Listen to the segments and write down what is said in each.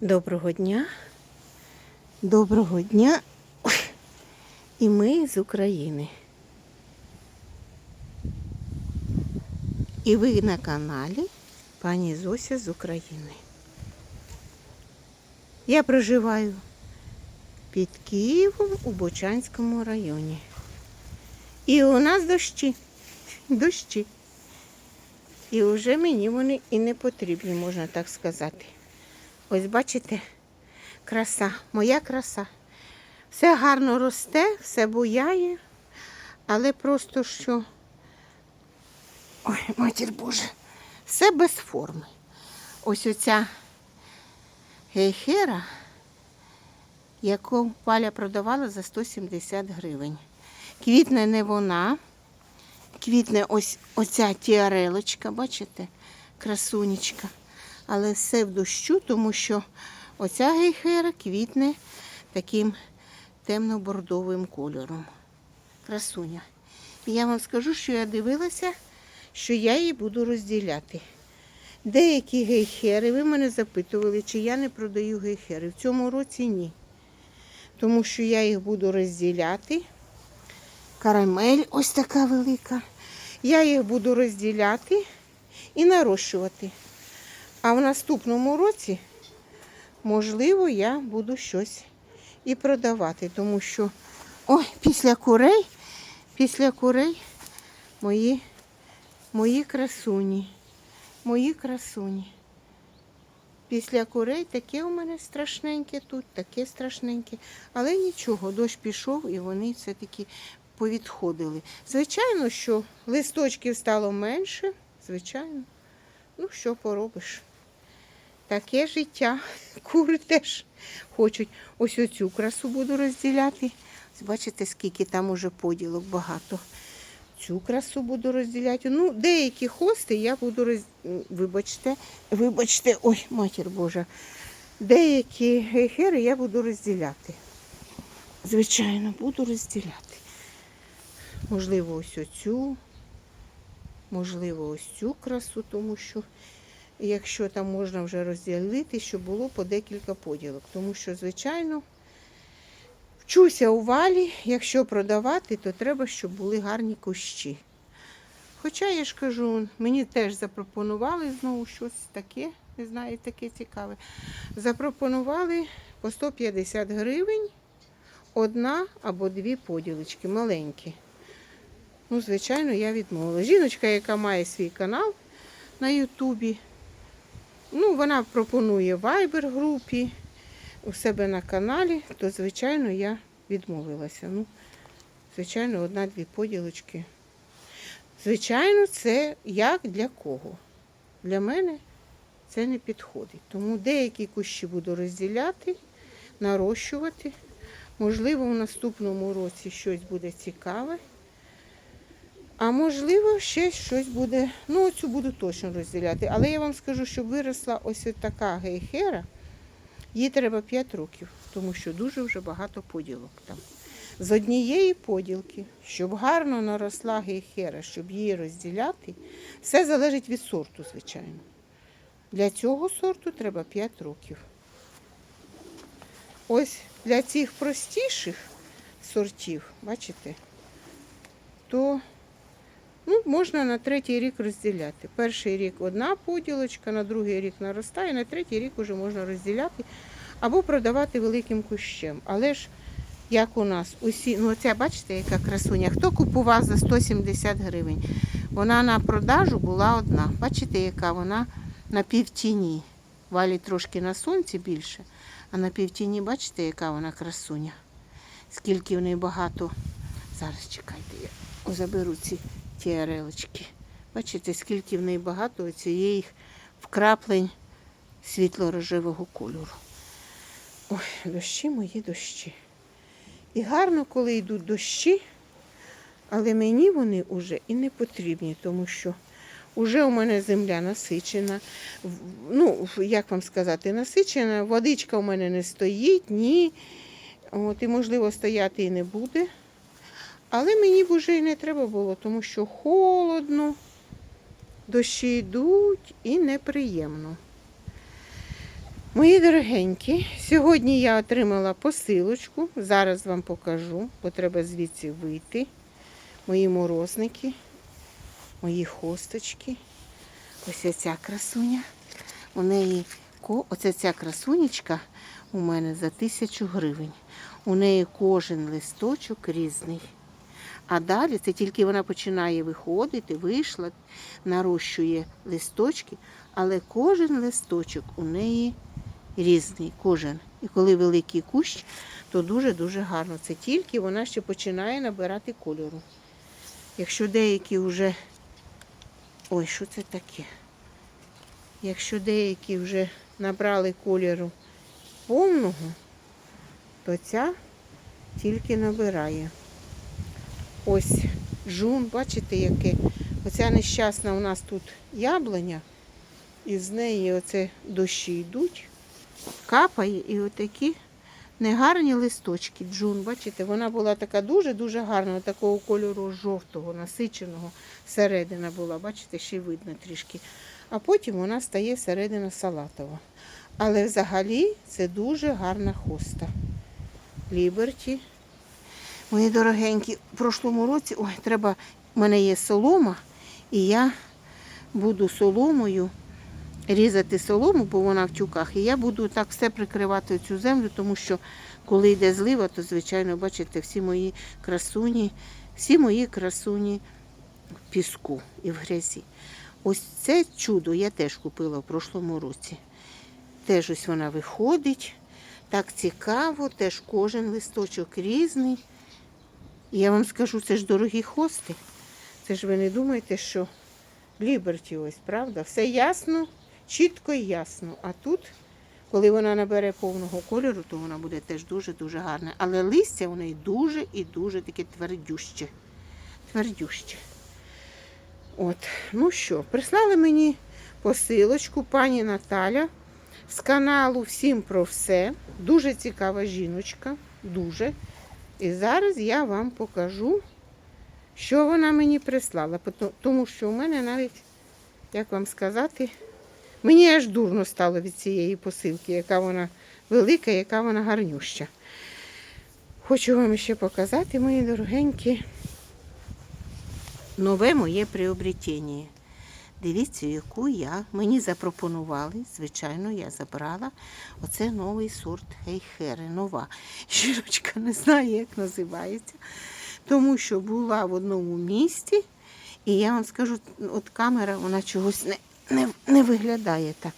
Доброго дня. Доброго дня. І ми з України. І ви на каналі пані Зося з України. Я проживаю під Києвом у Бочанському районі. І у нас дощі. Дощі. І вже мені вони і не потрібні, можна так сказати. Ось бачите, краса, моя краса. Все гарно росте, все буяє, але просто що. Ой, матір Боже, все без форми. Ось оця гейхера, яку Валя продавала за 170 гривень. Квітне не вона, квітне ось оця тіарелочка, бачите, красунечка але все в дощу, тому що оця гейхера квітне таким темно-бордовим кольором. Красуня. І я вам скажу, що я дивилася, що я її буду розділяти. Деякі гейхери, ви мене запитували, чи я не продаю гейхери. В цьому році ні. Тому що я їх буду розділяти. Карамель ось така велика. Я їх буду розділяти і нарощувати. А в наступному році, можливо, я буду щось і продавати, тому що ой, після курей, після курей мої, мої красуні, мої красуні. Після курей таке у мене страшненьке тут, таке страшненьке. Але нічого, дощ пішов і вони все-таки повідходили. Звичайно, що листочків стало менше, звичайно. Ну, що поробиш? Таке життя. Кури теж хочуть. Ось оцю красу буду розділяти. Бачите, скільки там уже поділок багато. Цю красу буду розділяти. Ну, деякі хости я буду роз... Вибачте, вибачте, ой, матір Божа. Деякі гейхери я буду розділяти. Звичайно, буду розділяти. Можливо, ось оцю, можливо, ось цю красу, тому що якщо там можна вже розділити, щоб було по декілька поділок. Тому що, звичайно, вчуся у валі, якщо продавати, то треба, щоб були гарні кущі. Хоча я ж кажу, мені теж запропонували знову щось таке, не знаю, таке цікаве. Запропонували по 150 гривень одна або дві поділочки, маленькі. Ну, звичайно, я відмовила. Жіночка, яка має свій канал на Ютубі, ну, вона пропонує вайбер групі у себе на каналі, то, звичайно, я відмовилася. Ну, звичайно, одна-дві поділочки. Звичайно, це як для кого. Для мене це не підходить. Тому деякі кущі буду розділяти, нарощувати. Можливо, в наступному році щось буде цікаве. А можливо, ще щось буде. Ну, оцю буду точно розділяти. Але я вам скажу, що виросла ось така гейхера, їй треба 5 років, тому що дуже вже багато поділок там. З однієї поділки, щоб гарно наросла гейхера, щоб її розділяти, все залежить від сорту, звичайно. Для цього сорту треба 5 років. Ось для цих простіших сортів, бачите, то можна на третій рік розділяти. Перший рік одна поділочка, на другий рік наростає, на третій рік вже можна розділяти або продавати великим кущем. Але ж, як у нас, усі, ну оця, бачите, яка красуня, хто купував за 170 гривень? Вона на продажу була одна. Бачите, яка вона на півтіні. Валі трошки на сонці більше, а на півтіні, бачите, яка вона красуня. Скільки в неї багато. Зараз чекайте, я заберу ці ті орелочки. Бачите, скільки в неї багато цієї вкраплень світло-рожевого кольору. Ой, дощі мої дощі. І гарно, коли йдуть дощі, але мені вони вже і не потрібні, тому що вже у мене земля насичена. Ну, як вам сказати, насичена, водичка у мене не стоїть, ні. От, І, можливо, стояти і не буде. Але мені б вже і не треба було, тому що холодно, дощі йдуть і неприємно. Мої дорогенькі, сьогодні я отримала посилочку. Зараз вам покажу, бо треба звідси вийти. Мої морозники, мої хосточки. Ось ця красуня. У неї оце ця красунечка у мене за тисячу гривень. У неї кожен листочок різний. А далі це тільки вона починає виходити, вийшла, нарощує листочки, але кожен листочок у неї різний, кожен. І коли великий кущ, то дуже-дуже гарно. Це тільки вона ще починає набирати кольору. Якщо деякі вже. Ой, що це таке? Якщо деякі вже набрали кольору повного, то ця тільки набирає. Ось жун, бачите, яке. Оця нещасна у нас тут яблуня, і з неї оце дощі йдуть, капає і отакі негарні листочки. Джун, бачите, вона була така дуже-дуже гарна, такого кольору жовтого, насиченого. Середина була, бачите, ще видно трішки. А потім вона стає середина салатова. Але взагалі це дуже гарна хоста. Ліберті. Мої дорогенькі, в прошлому році, ой, треба, в мене є солома, і я буду соломою різати солому, бо вона в тюках, і я буду так все прикривати цю землю, тому що коли йде злива, то, звичайно, бачите, всі мої красуні, всі мої красуні в піску і в грязі. Ось це чудо я теж купила в прошлому році. Теж ось вона виходить. Так цікаво, теж кожен листочок різний. І я вам скажу, це ж дорогі хости. Це ж ви не думаєте, що Ліберті ось, правда? Все ясно, чітко і ясно. А тут, коли вона набере повного кольору, то вона буде теж дуже-дуже гарна. Але листя у неї дуже і дуже таке твердюще. Твердюще. От, ну що, прислали мені посилочку пані Наталя з каналу Всім про все. Дуже цікава жіночка. Дуже. І зараз я вам покажу, що вона мені прислала. Тому що у мене навіть, як вам сказати, мені аж дурно стало від цієї посилки, яка вона велика, яка вона гарнюща. Хочу вам ще показати, мої дорогенькі, нове моє приобретення. Дивіться, яку я мені запропонували. Звичайно, я забрала. Оце новий сорт гейхери, нова. Жіночка не знає, як називається. Тому що була в одному місті, і я вам скажу, от камера вона чогось не, не, не виглядає так.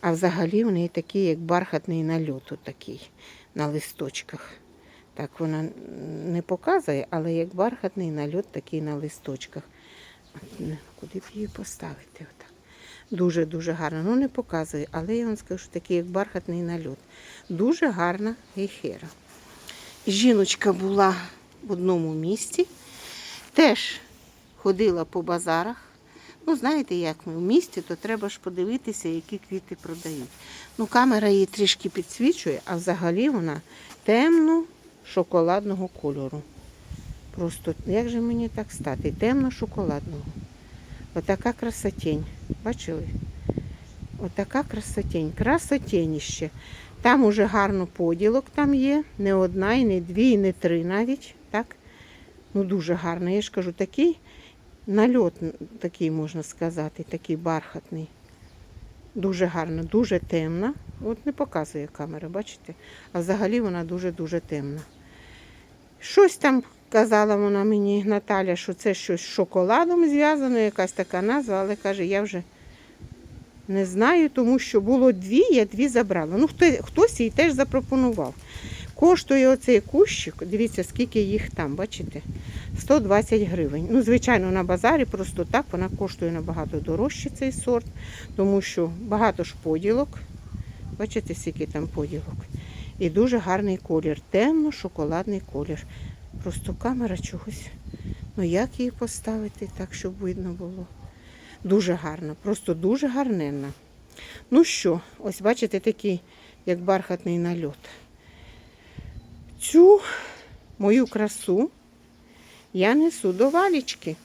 А взагалі в неї такий, як бархатний нальот, такий на листочках. Так вона не показує, але як бархатний нальот такий на листочках. Куди б її поставити? Дуже-дуже гарно. Ну, не показує, але я вам скажу, що такий як бархатний нальот. Дуже гарна гейхера. Жіночка була в одному місті, теж ходила по базарах. Ну, знаєте, як ми в місті, то треба ж подивитися, які квіти продають. Ну, камера її трішки підсвічує, а взагалі вона темно-шоколадного кольору. Просто як же мені так стати? Темно-шоколадного. Отака красотень. Бачили? Отака красотень. Красотєніще. Там уже гарно поділок там є. Не одна, і не дві, і не три навіть. Так? Ну дуже гарно. Я ж кажу, такий нальот, такий можна сказати, такий бархатний. Дуже гарно, дуже темна. От не показує камера, бачите? А взагалі вона дуже-дуже темна. Щось там казала вона мені, Наталя, що це щось з шоколадом зв'язано, якась така назва, але каже, я вже не знаю, тому що було дві, я дві забрала. Ну, хто, хтось їй теж запропонував. Коштує оцей кущик, дивіться, скільки їх там, бачите? 120 гривень. Ну, звичайно, на базарі просто так вона коштує набагато дорожче цей сорт, тому що багато ж поділок. Бачите, скільки там поділок. І дуже гарний колір, темно-шоколадний колір. Просто камера чогось. Ну як її поставити так, щоб видно було? Дуже гарно, просто дуже гарненна. Ну що, ось бачите, такий, як бархатний нальот. Цю мою красу я несу до валічки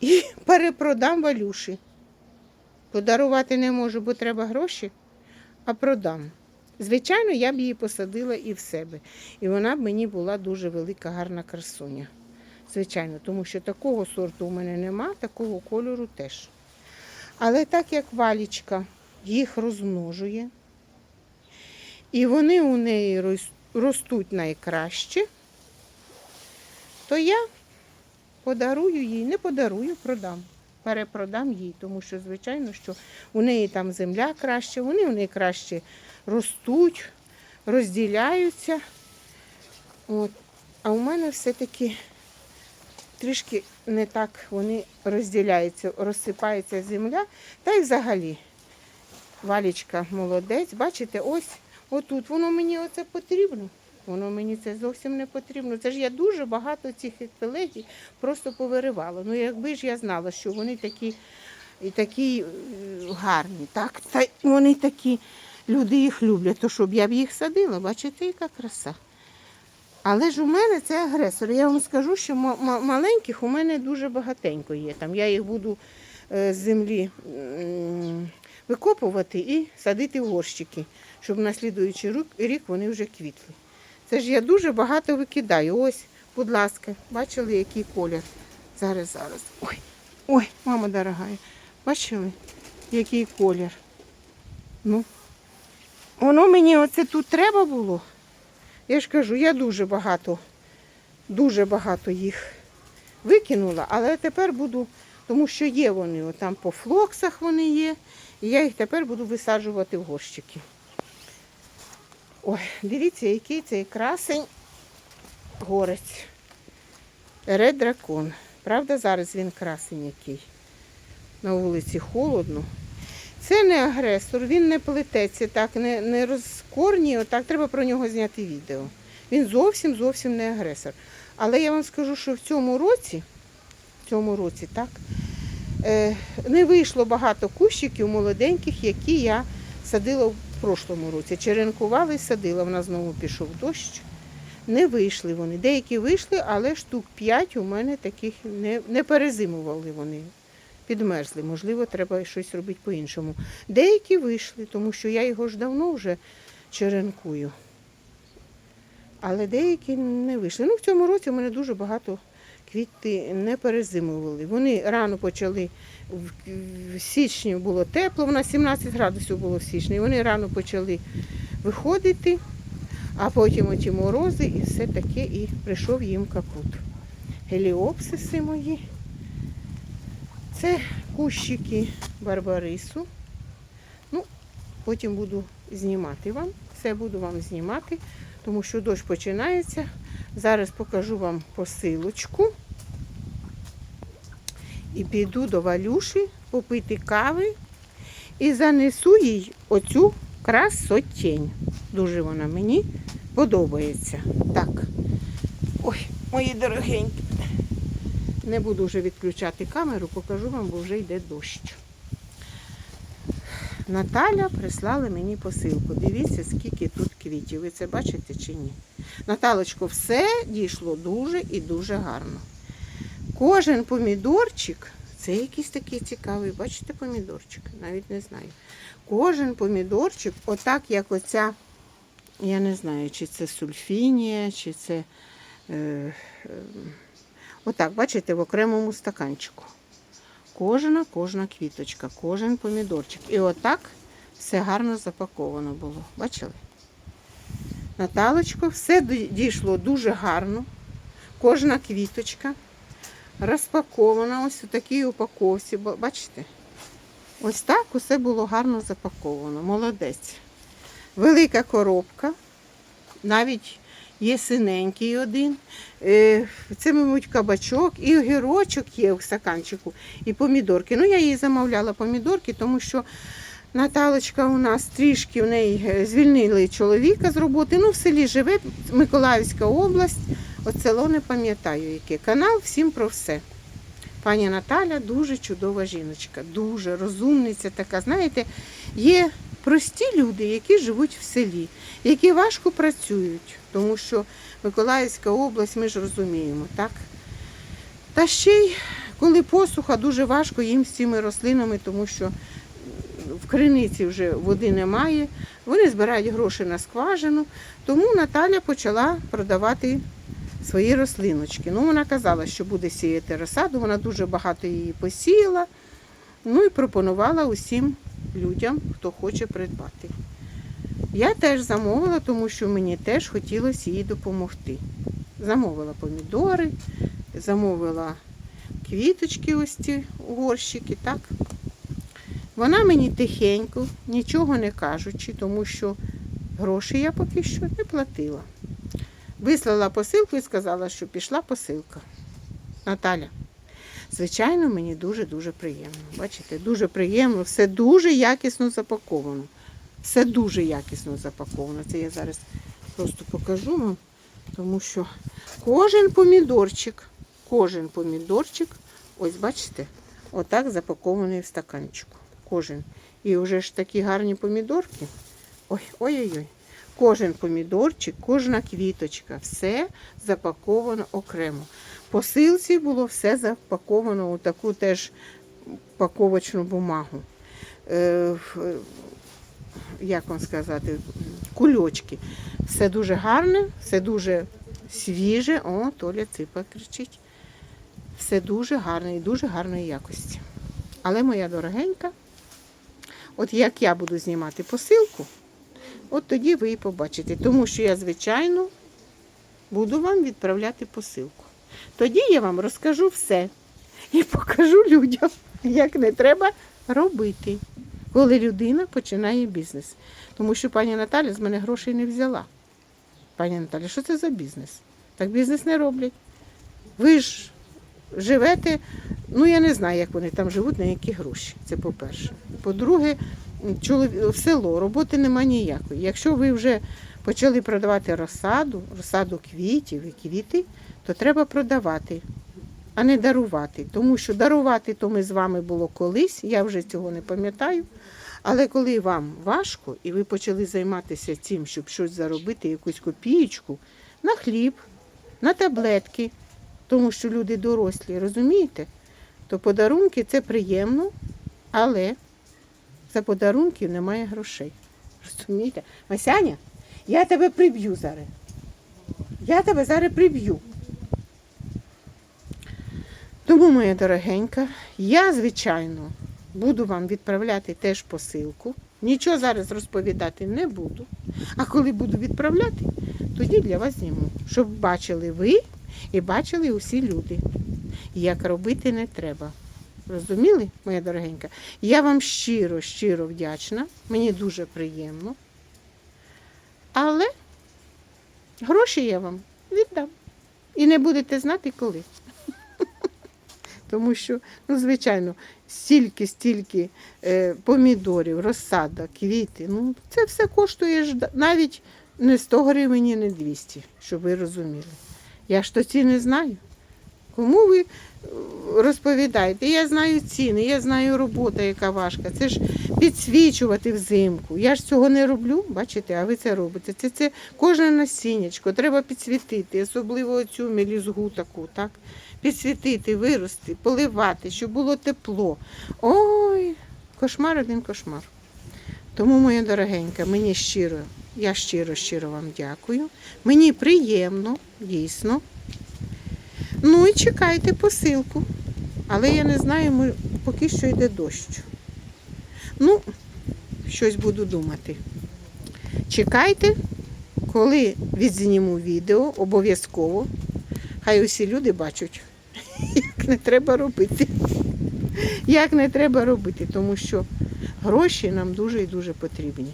і перепродам валюші. Подарувати не можу, бо треба гроші. а продам. Звичайно, я б її посадила і в себе. І вона б мені була дуже велика, гарна красуня. Звичайно, тому що такого сорту у мене нема, такого кольору теж. Але так як валічка їх розмножує, і вони у неї ростуть найкраще, то я подарую їй, не подарую, продам. Перепродам їй, тому що, звичайно, що у неї там земля краще, вони у неї краще ростуть, розділяються. От. А у мене все-таки трішки не так вони розділяються, розсипається земля. Та й взагалі валічка молодець. Бачите, ось отут воно мені оце потрібно. Воно мені це зовсім не потрібно. Це ж я дуже багато цих екпелегій просто повиривала. Ну, якби ж я знала, що вони такі і такі е, гарні, так? Та вони такі, люди їх люблять, то щоб я б їх садила, бачите, яка краса. Але ж у мене це агресор. Я вам скажу, що ма- ма- маленьких у мене дуже багатенько є. Там я їх буду е, з землі викопувати і садити в горщики, щоб на слідуючий рік вони вже квітли. Це ж я дуже багато викидаю. Ось, будь ласка, бачили, який колір? Зараз, зараз. Ой, ой, мама дорога. Бачили, який колір? Ну, воно мені оце тут треба було. Я ж кажу, я дуже багато, дуже багато їх викинула, але тепер буду, тому що є вони, там по флоксах вони є, і я їх тепер буду висаджувати в горщики. Ой, дивіться, який цей красень горець. Ред дракон. Правда, зараз він красень який. На вулиці холодно. Це не агресор, він не плететься так, не, не розкорніє, отак треба про нього зняти відео. Він зовсім зовсім не агресор. Але я вам скажу, що в цьому році, в цьому році, так, е, не вийшло багато кущиків молоденьких, які я садила в прошлому році. Черенкувала і садила, в нас знову пішов дощ. Не вийшли вони. Деякі вийшли, але штук 5 у мене таких не, не перезимували вони. Підмерзли. Можливо, треба щось робити по-іншому. Деякі вийшли, тому що я його ж давно вже черенкую. Але деякі не вийшли. Ну, в цьому році у мене дуже багато квіти не перезимували. Вони рано почали, в, в січні було тепло, у нас 17 градусів було в січні. Вони рано почали виходити, а потім оті морози і все таке, і прийшов їм капут. Геліопсиси мої. Це кущики барбарису. Ну, потім буду знімати вам. Все буду вам знімати, тому що дощ починається. Зараз покажу вам посилочку. І піду до Валюші попити кави і занесу їй оцю красотень. Дуже вона мені подобається. Так. Ой, мої дорогенькі. Не буду вже відключати камеру, покажу вам, бо вже йде дощ. Наталя прислала мені посилку. Дивіться, скільки тут квітів. Ви це бачите чи ні? Наталочко, все дійшло дуже і дуже гарно. Кожен помідорчик, це якийсь такий цікавий, бачите, помідорчик, навіть не знаю. Кожен помідорчик, отак як оця, я не знаю, чи це сульфінія, чи це. Е, е, Отак, бачите, в окремому стаканчику. Кожна, кожна квіточка, кожен помідорчик. І отак все гарно запаковано було. Бачили? Наталочко, все дійшло дуже гарно. Кожна квіточка розпакована ось у такій упаковці. Бачите? Ось так усе було гарно запаковано. Молодець. Велика коробка. Навіть є синенький один. Е, Це, мабуть, кабачок і огірочок є в стаканчику, і помідорки. Ну, я їй замовляла помідорки, тому що Наталочка у нас трішки в неї е, звільнили чоловіка з роботи. Ну, в селі живе Миколаївська область. От село не пам'ятаю яке. Канал всім про все. Пані Наталя дуже чудова жіночка, дуже розумниця така. Знаєте, є прості люди, які живуть в селі, які важко працюють, тому що Миколаївська область, ми ж розуміємо, так? Та ще й коли посуха, дуже важко їм з цими рослинами, тому що в криниці вже води немає, вони збирають гроші на скважину. Тому Наталя почала продавати свої рослиночки. Ну, вона казала, що буде сіяти розсаду, вона дуже багато її посіяла. Ну і пропонувала усім людям, хто хоче придбати. Я теж замовила, тому що мені теж хотілося їй допомогти. Замовила помідори, замовила квіточки, ось ці горщики, так. Вона мені тихенько, нічого не кажучи, тому що гроші я поки що не платила. Вислала посилку і сказала, що пішла посилка. Наталя, звичайно, мені дуже-дуже приємно. Бачите, дуже приємно, все дуже якісно запаковано. Все дуже якісно запаковано. Це я зараз просто покажу вам, тому що кожен помідорчик, кожен помідорчик, ось бачите, отак запакований в стаканчику. Кожен. І вже ж такі гарні помідорки. Ой, ой-ой-ой. Кожен помідорчик, кожна квіточка, все запаковано окремо. По силці було все запаковано у таку теж паковочну бумагу. Е, як вам сказати, кульочки. Все дуже гарне, все дуже свіже. О, Толя ципа кричить. Все дуже гарне і дуже гарної якості. Але моя дорогенька, от як я буду знімати посилку, от тоді ви і побачите. Тому що я, звичайно, буду вам відправляти посилку. Тоді я вам розкажу все і покажу людям, як не треба робити, коли людина починає бізнес. Тому що пані Наталя з мене грошей не взяла. Пані Наталя, що це за бізнес? Так бізнес не роблять. Ви ж живете, ну я не знаю, як вони там живуть, на які гроші. Це по-перше. По-друге, в село роботи нема ніякої. Якщо ви вже почали продавати розсаду, розсаду квітів і квіти, то треба продавати, а не дарувати. Тому що дарувати то ми з вами було колись, я вже цього не пам'ятаю. Але коли вам важко і ви почали займатися цим, щоб щось заробити, якусь копієчку, на хліб, на таблетки, тому що люди дорослі, розумієте? То подарунки це приємно, але за подарунків немає грошей. Розумієте? Масяня, я тебе приб'ю зараз. Я тебе зараз приб'ю. Тому, моя дорогенька, я, звичайно, буду вам відправляти теж посилку. Нічого зараз розповідати не буду. А коли буду відправляти, тоді для вас зніму, щоб бачили ви і бачили усі люди. Як робити не треба. Розуміли, моя дорогенька? Я вам щиро, щиро вдячна. Мені дуже приємно. Але гроші я вам віддам. І не будете знати коли. Тому що, ну, звичайно, стільки, стільки е, помідорів, розсада, квіти, ну, це все коштує навіть не 100 гривень, і не 200, щоб ви розуміли. Я ж то ціни знаю. Кому ви е, розповідаєте? Я знаю ціни, я знаю робота, яка важка. Це ж підсвічувати взимку. Я ж цього не роблю, бачите, а ви це робите. Це, це кожне насіннячко, треба підсвітити, особливо цю мелізгу таку, так? Підсвітити, вирости, поливати, щоб було тепло. Ой, кошмар один кошмар. Тому, моя дорогенька, мені щиро, я щиро, щиро вам дякую. Мені приємно, дійсно. Ну і чекайте посилку. Але я не знаю, поки що йде дощ. Ну, щось буду думати. Чекайте, коли відзніму відео, обов'язково. Хай усі люди бачать, як не треба робити. Як не треба робити, тому що гроші нам дуже і дуже потрібні.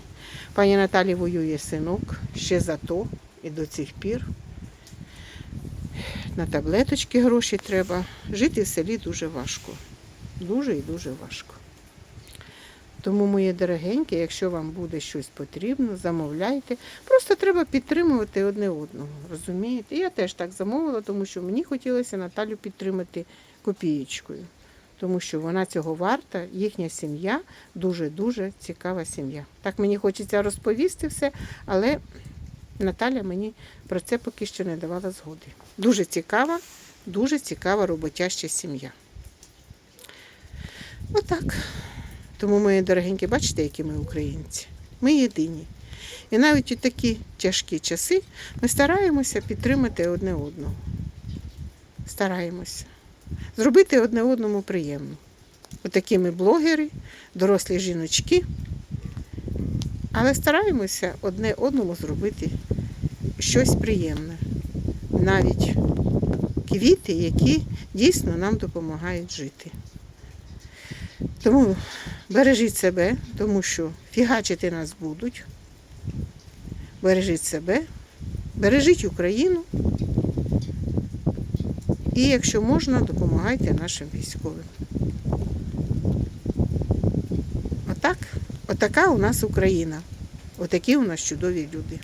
Пані Наталі воює синок ще за то і до цих пір. На таблеточки гроші треба. Жити в селі дуже важко. Дуже і дуже важко. Тому, мої дорогенькі, якщо вам буде щось потрібно, замовляйте. Просто треба підтримувати одне одного. Розумієте? Я теж так замовила, тому що мені хотілося Наталю підтримати копієчкою. Тому що вона цього варта, їхня сім'я дуже-дуже цікава сім'я. Так мені хочеться розповісти все, але Наталя мені про це поки що не давала згоди. Дуже цікава, дуже цікава роботяща сім'я. Отак. Тому, мої дорогенькі, бачите, які ми українці? Ми єдині. І навіть у такі тяжкі часи ми стараємося підтримати одне одного. Стараємося. Зробити одне одному приємно. Отакі ми блогери, дорослі жіночки. Але стараємося одне одному зробити щось приємне. Навіть квіти, які дійсно нам допомагають жити. Тому бережіть себе, тому що фігачити нас будуть. Бережіть себе, бережіть Україну. І якщо можна, допомагайте нашим військовим. Отак, отака у нас Україна. Отакі у нас чудові люди.